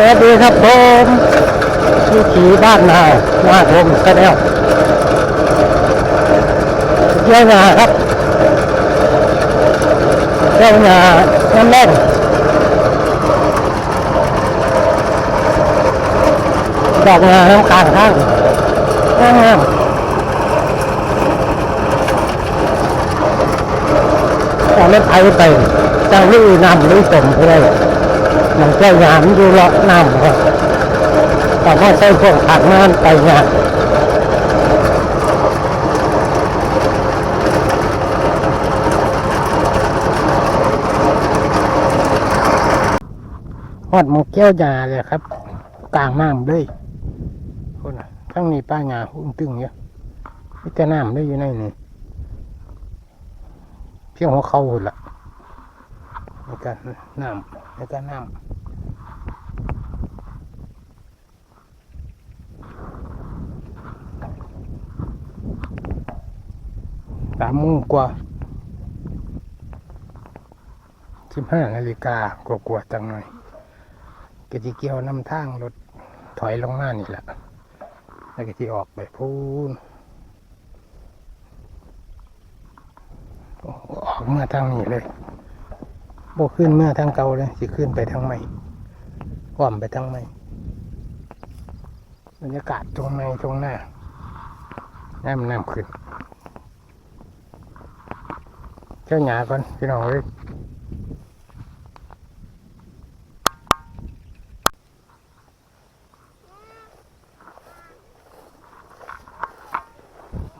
สวัสดีครับผมวิถีบ้านนาหน้าผมกันแสดงเยี่ยงาครับเยี่ยงาน้ำแรงดอกงาน้ำกลางข้างงามๆแต่ไม่ไปไปจังลือน้ำลือสมเพื่อ มันก้ยามอยู่เลาะน้ำครับแต่ว่าใช้พวกผักงานไปงานหอดหมูแก้วยาเลยครับ กลางน้ำเลยคนน่ะทั้งนี้ป้างาหุ้มตึงเนี่ยมีแต่น้ำเลยอยู่ในนี่เพียงหัวเข่าหุ่นละในการน้ำในการน้ำ สามโมงกว่าสิบห้านาฬิกากว่าๆจังหน่อยกะจิเกี่ยวนำทางรถถอยลงมานี่แหละแล้วก็ที่ออกไปพูนออกเมื่อทางนี้เลยโบขึ้นเมื่อทางเก่าเลยสิขึ้นไปทางใหม่ว่อมไปทางใหม่บรรยากาศตรงในตรงหน้าน้ำน้ำขึ้น เจ้าหยาก่อนพี่น้องเอ้ย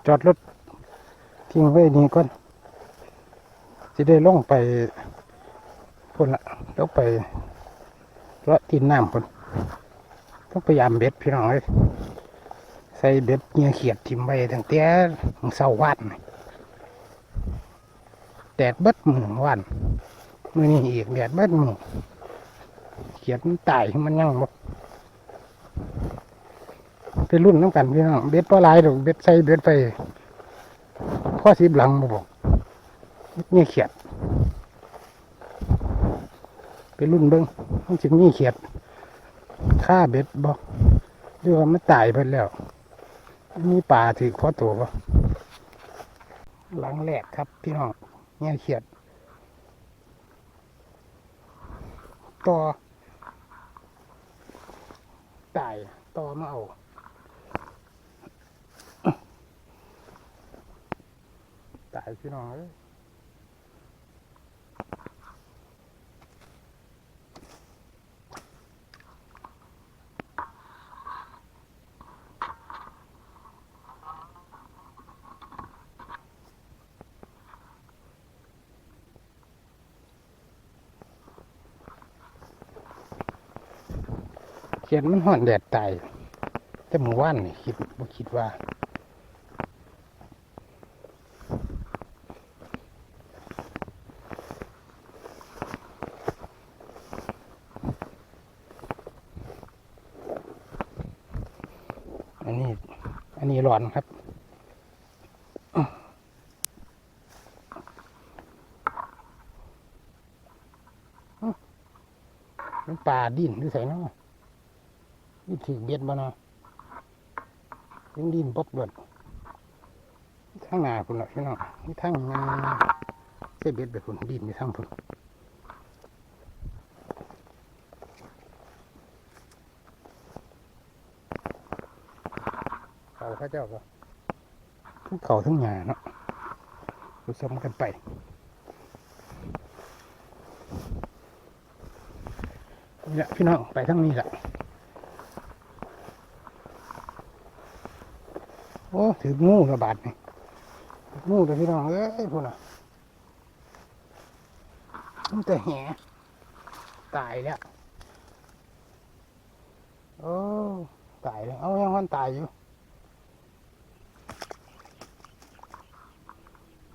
จอดรถทิ้งไว้นี่ก่อนจะได้ลงไปพุ่นละลงไปเลาะตีนน้ำพุ่นต้องพยายามเบ็ดพี่น้องเอ้ยใส่เบ็ดเงียเขียดทิมไว้ตั้งแต่เสาร์วันนี่ แดดเบิดมือวันมือนี่อีกแดดเบิดมือเขียดมันตายมันยังบ่ไปรุ่นน้ำกันพี่น้องเบ็ดปลาลายดอกเบ็ดใส่เบ็ดไปพ่อสิบหลังบ่บอกนี่เขียดไปรุ่นเบิ้งมันจะมีเขียดฆ่าเบ็ดบ่หรือว่ามันตายไปแล้ว มีปลาถือข้อตัวบ่หลังแรกครับพี่น้อง เนี่ยเขียด ต่อตายต่อมาเอาตายพี่น้องเลย เขียดมันห่อนแดดตายแต่หมู่ว่านนี่คิดบ่คิดว่าอันนี้อันนี้ร้อนครับมันป่าดินหรือใส่เนาะ นี่ถือเบ็ดบ่นะยังดินปบเบิดข้างหน้าคุณละพี่น้องนี่ทางงาใส่เบ็ดไปคุณดินไปทางคุณเขาข้าเจ้าก็ทั้งเขาทั้งหญ้าเนาะผสมกันไปนี่แหละพี่น้องไปทั้งนี้แหละ โอ้ ถืองูระบาดนี่ถืองูแต่พี่น้องเอ้ยพูดน่ะมันแต่แหตายแล้วโอ้ตายแล้วเอายังมันตายอยู่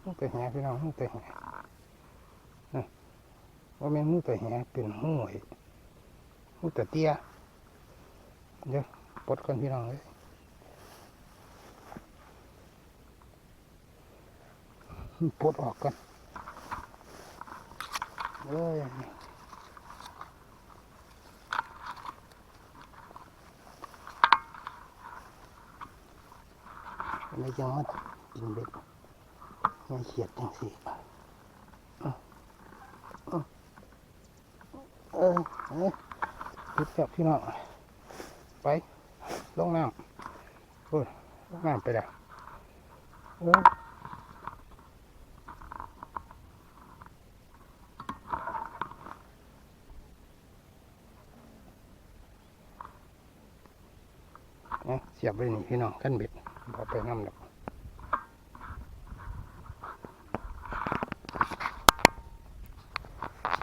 มูแต่แหพี่น้องมูแต่แหนี่ว่าแม่มูแต่แหเป็นหูไอ้มูแต่เตี้ยเดี๋ยวปลดก่อนพี่น้องเลย ปวดออกกันเอ้ยอะไรจังวะอินเบ็ดไม่เขียดจังสิเออเออพิดกับพี่น้องไปลงน้ำโอ้ยลงน้ำไปแล้วเออ บไปนี่พี่น้องขั้นเบ็ดบอไปน้ำดอก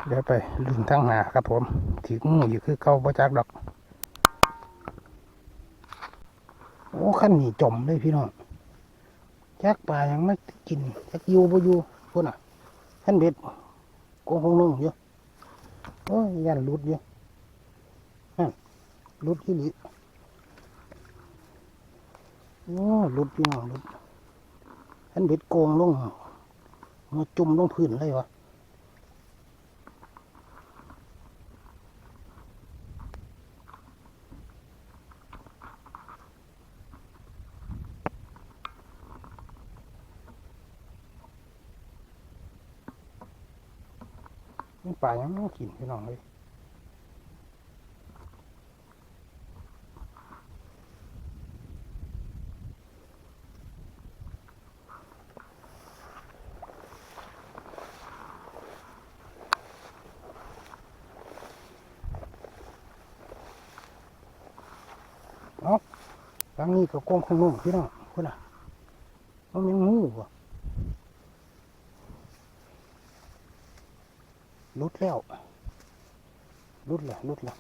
เดี๋ยวไปลุนทั้งหนาครับผมถืองูอยู่คือเก่าประจักดอก โอ้ขั้นนี่จมเลยพี่น้องจักปลายังไม่กินจักยูบ่อยูพุ่นอะขั้นเบ็ดโกงคงนุ่งอยู่โอ้ยยันหลุดอยู่นั่นรุดที่หลี โอ้หลุดพี่น้องหลุดขั้นเบ็ดโกงลงมาจุ่มลงพื้นเลยวะนี่ปลายังไม่กินพี่น้องเลย เอาทางนี้ก็โกงคงนุ่งพี่น้องพุ่นอะมันยังงูวะรุดแล้วรุดแล้วรุดแล้ว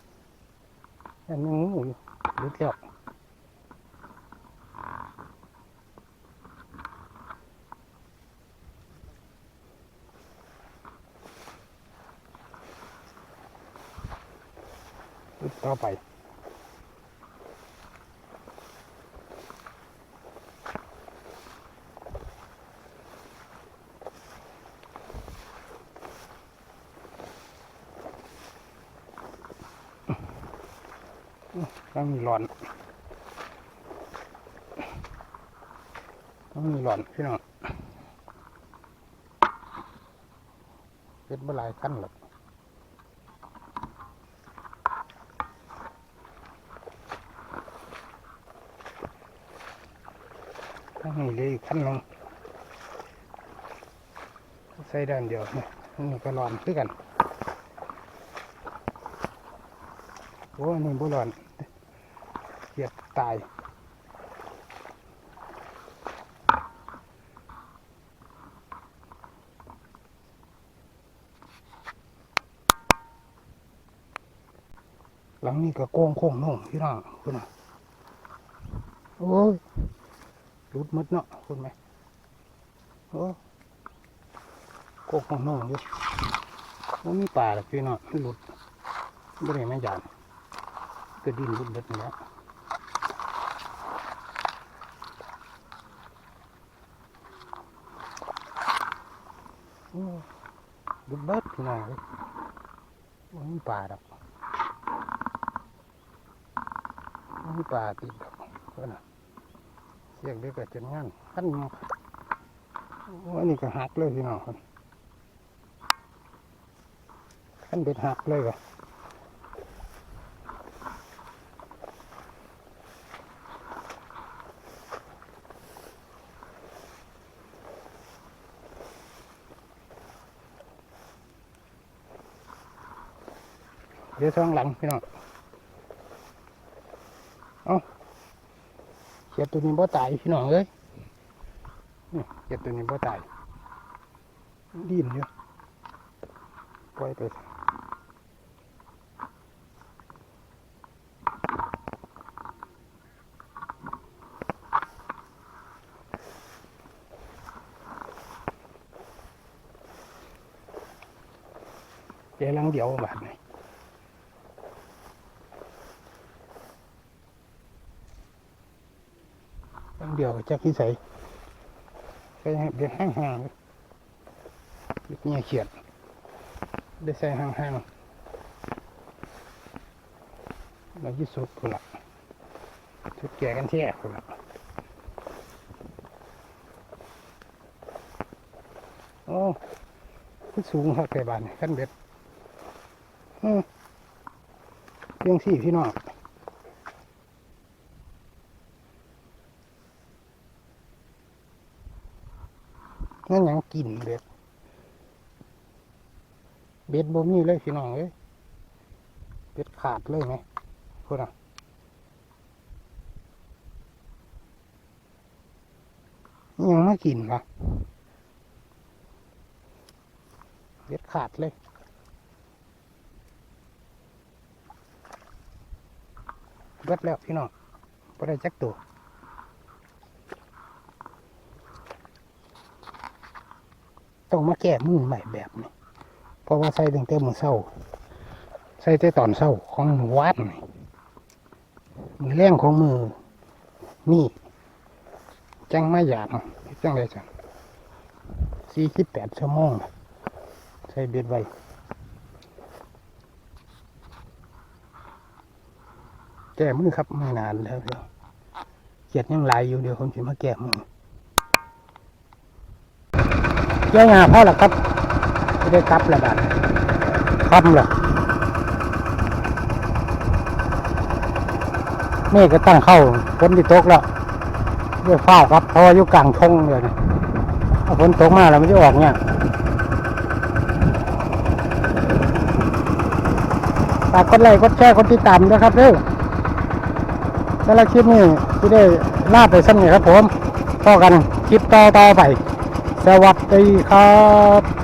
อันนี้งูอยู่รุดแล้วรุดต่อไป ต้องมีหลอน ต้องมีหลอนพี่น้องเป็นเมื่อไรขั้นหรอกต้องมีเลยขั้นลงใส่ด้านเดียวนี่อันนี่ก็หลอนคือกัน อ้อันนี่บุหลอนเกียดตายหลังนี้ก็โกงโค้งน่งพี่น้องคุณน่ะโอ้ยรุดหมดเนาะคุณไหมโอ้โกงโค้งน่งอยู่ว่ามีป่าหรอพี่น้องหลุดไม่ได้ไม่ยาน ก็ดินรุดเบิดนี่แล้วรุดเบิดพี่น้องเลยว่ามีป่าดอกว่ามีป่าติดดอกเพื่อนน่ะเสียงเด็กก็จนงานขั้นงอว่านี่ก็หักเลยพี่น้องขั้นเบ็ดหักเลยก็ เดี๋ยวช่องหลังพี่น้องเอาเขียดตัวนี้บ่ตายพี่น้องเอ้ยนี่เขียดตัวนี้บ่ตายดิ้นอยู่ปล่อยไปเดี๋ยวหลังเดียวบาดนี้ตั้ เดียวจะกที่ใส่ก็ยังเด็กห่างๆเด็เนี่ยเขียดได้ใส่ห่างๆเราที่สุดคนละทุกแก่กันแท้คนละโอ้ขึ้นสูงครับไก่บานขั้นเบ็ดเออเรื่องสี่พี่น้อง กินเบ็ด เบ็ดบ่มีเลยพี่น้องเอ้ยเบ็ดขาดเลยไหมพูดอะยังไมากินวะเบ็ดขาดเลยเบิดแล้วพี่น้องบ่ได้จักตัว ต้องมาแก้มือใหม่แบบนี้เพราะว่าใส่ตั้งแต่มือเศร้า ใส่แต่ตอนเศร้าของวานนี่มือแรงของมือ นี่ จังไม่หยาดจังเลยจังสี่สิบแปดชั่วโมงใส่เบ็ดไว้แก้มือครับไม่นานแล้วเดี๋ยวเกียดยังหลายอยู่เดี๋ยวผมจะมาแก้มือ เกี่ยงาพ่อหรอครับไม่ได้กลับแล้วบัดคำหรอเมฆก็ตั้งเข้าฝนที่ตกแล้วเรียกฟ้าครับเพราะว่าอยู่กลางทงเลยนะถ้าฝนตกมาแล้วมันจะออกเนี่ยฝากกดไลค์กดแชร์กดติดตามด้วยครับเด้อสำหรับคลิปนี้ที่ได้ลาไปสั้นนี่ครับผมพอกันคลิปต่อต่อไป สวัสดีครับ